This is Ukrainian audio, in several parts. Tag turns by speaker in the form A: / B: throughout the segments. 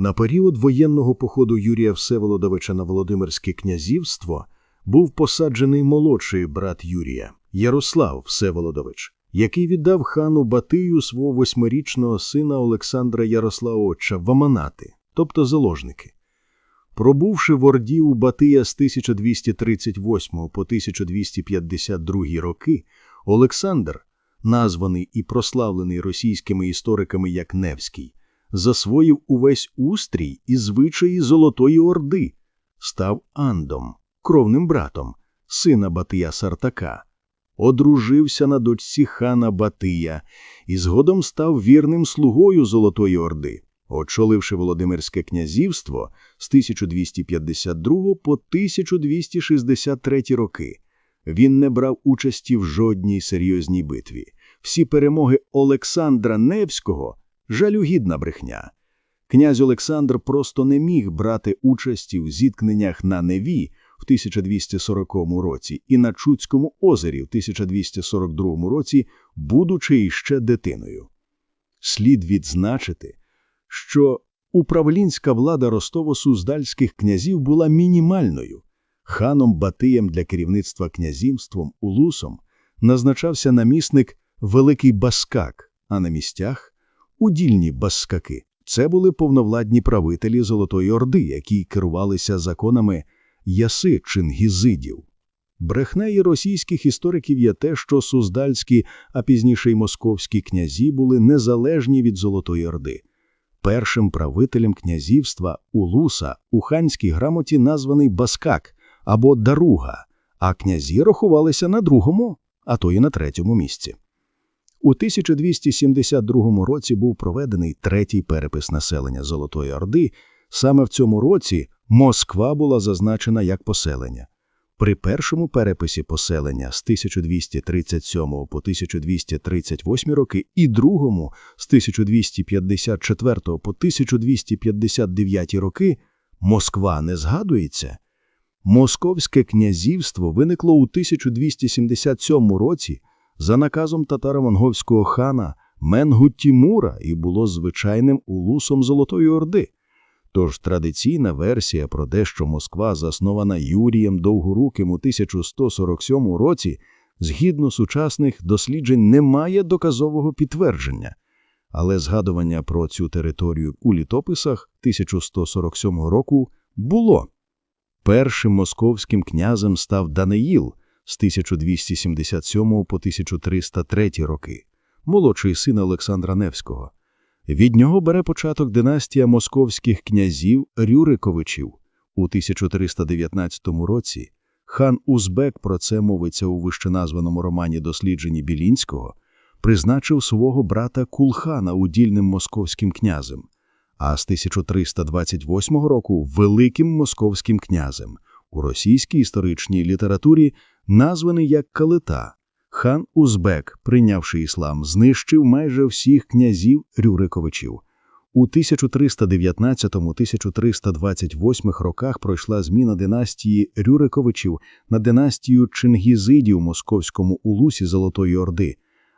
A: На період воєнного походу Юрія Всеволодовича на Володимирське князівство був посаджений молодший брат Юрія Ярослав Всеволодович, який віддав хану Батию свого восьмирічного сина Олександра Ярославовича в аманати, тобто заложники. Пробувши в Орді у Батия з 1238 по 1252 роки, Олександр, названий і прославлений російськими істориками як Невський, засвоїв увесь устрій і звичаї Золотої Орди, став Андом, кровним братом, сина Батия Сартака, одружився на дочці хана Батия і згодом став вірним слугою Золотої Орди, очоливши Володимирське князівство з 1252 по 1263 роки. Він не брав участі в жодній серйозній битві. Всі перемоги Олександра Невського жалюгідна брехня. Князь Олександр просто не міг брати участі в зіткненнях на Неві в 1240 році і на Чуцькому озері в 1242 році, будучи іще дитиною. Слід відзначити, що управлінська влада Ростово-Суздальських князів була мінімальною. Ханом Батиєм для керівництва князівством Улусом назначався намісник Великий Баскак, а на місцях удільні баскаки. Це були повновладні правителі Золотої Орди, які керувалися законами яси чингізидів. Брехнею російських істориків є те, що суздальські, а пізніше й московські князі були незалежні від Золотої Орди. Першим правителем князівства Улуса у ханській грамоті названий Баскак або Даруга, а князі рахувалися на другому, а то й на третьому місці. У 1272 році був проведений третій перепис населення Золотої Орди. Саме в цьому році Москва була зазначена як поселення. При першому переписі поселення з 1237 по 1238 роки і другому з 1254 по 1259 роки Москва не згадується. Московське князівство виникло у 1277 році за наказом татаро-монгольського хана Менгу Тімура і було звичайним улусом Золотої Орди. Тож традиційна версія про те, що Москва заснована Юрієм Довгоруким у 1147 році, згідно сучасних досліджень, не має доказового підтвердження. Але згадування про цю територію у літописах 1147 року було. Першим московським князем став Даниїл з 1277 по 1303 роки, молодший син Олександра Невського. Від нього бере початок династія московських князів Рюриковичів. У 1319 році хан Узбек, про це мовиться у вищеназваному романі дослідженні Білінського, призначив свого брата Кулхана удільним московським князем, а з 1328 року великим московським князем у російській історичній літературі названий як Калита. Хан Узбек, прийнявши іслам, знищив майже всіх князів Рюриковичів. У 1319-1328 роках пройшла зміна династії Рюриковичів на династію Чингізидів у московському улусі Золотої Орди,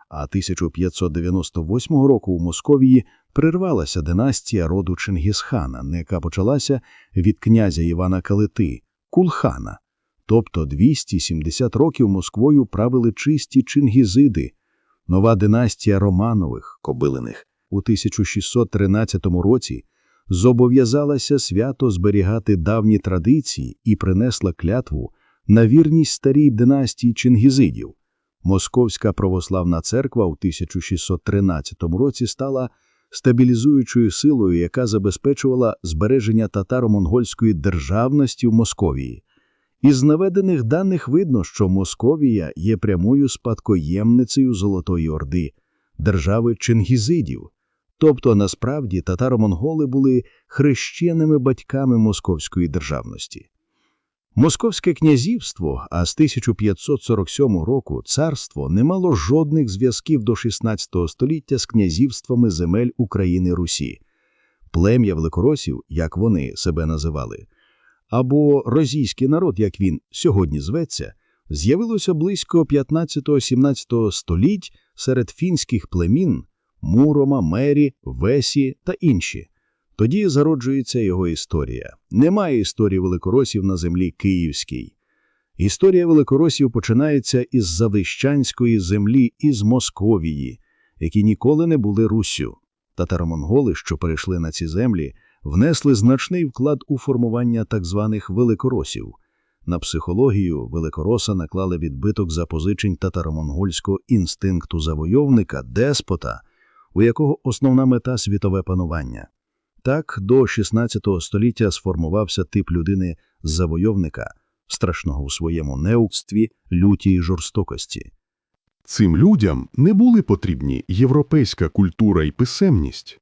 A: а 1598 року у Московії прервалася династія роду Чингісхана, яка почалася від князя Івана Калити, Кулхана. Тобто 270 років Москвою правили чисті чингізиди. Нова династія Романових, Кобилиних, у 1613 році зобов'язалася свято зберігати давні традиції і принесла клятву на вірність старій династії чингізидів. Московська православна церква у 1613 році стала стабілізуючою силою, яка забезпечувала збереження татаро-монгольської державності в Московії. Із наведених даних видно, що Московія є прямою спадкоємницею Золотої Орди, держави Чингізидів. Тобто, насправді, татаро-монголи були хрещеними батьками московської державності. Московське князівство, а з 1547 року царство не мало жодних зв'язків до 16 століття з князівствами земель України Русі. Плем'я великоросів, як вони себе називали, або розійський народ, як він сьогодні зветься, з'явилося близько 15-17 століть серед фінських племін Мурома, Мері, Весі та інші.
B: Тоді зароджується його історія. Немає історії великоросів на землі Київській. Історія великоросів починається із Завищанської землі, із Московії, які ніколи не були Руссю. Татаро-монголи, що перейшли на ці землі, внесли значний вклад у формування так званих великоросів. На психологію великороса наклали відбиток запозичень татаро-монгольського інстинкту завойовника, деспота, у якого основна мета світове панування. Так, до 16 століття сформувався тип людини завойовника, страшного у своєму неукстві, люті й жорстокості.
A: Цим людям не були потрібні європейська культура і писемність.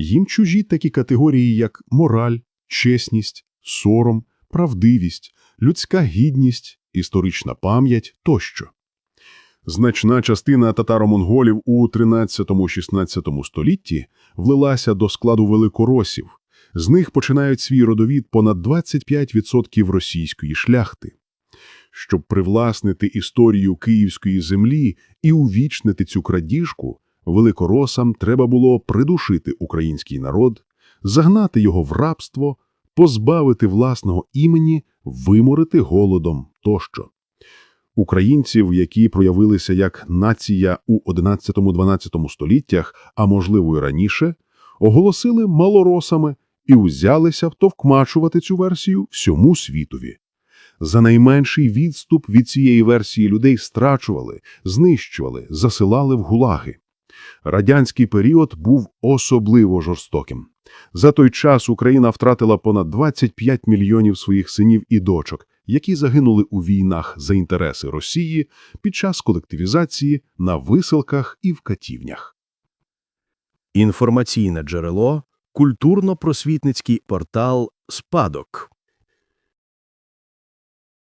A: Їм чужі такі категорії, як мораль, чесність, сором, правдивість, людська гідність, історична пам'ять тощо. Значна частина татаро-монголів у 13-16 столітті влилася до складу великоросів. З них починають свій родовід понад 25% російської шляхти. Щоб привласнити історію київської землі і увічнити цю крадіжку, великоросам треба було придушити український народ, загнати його в рабство, позбавити власного імені, виморити голодом тощо. Українців, які проявилися як нація у 11-12 століттях, а можливо й раніше, оголосили малоросами і узялися втовкмачувати цю версію всьому світові. За найменший відступ від цієї версії людей страчували, знищували, засилали в гулаги. Радянський період був особливо жорстоким. За той час Україна втратила понад 25 мільйонів своїх синів і дочок, які загинули у війнах за інтереси Росії під час колективізації на висилках і в катівнях.
B: Інформаційне джерело – культурно-просвітницький портал «Спадок».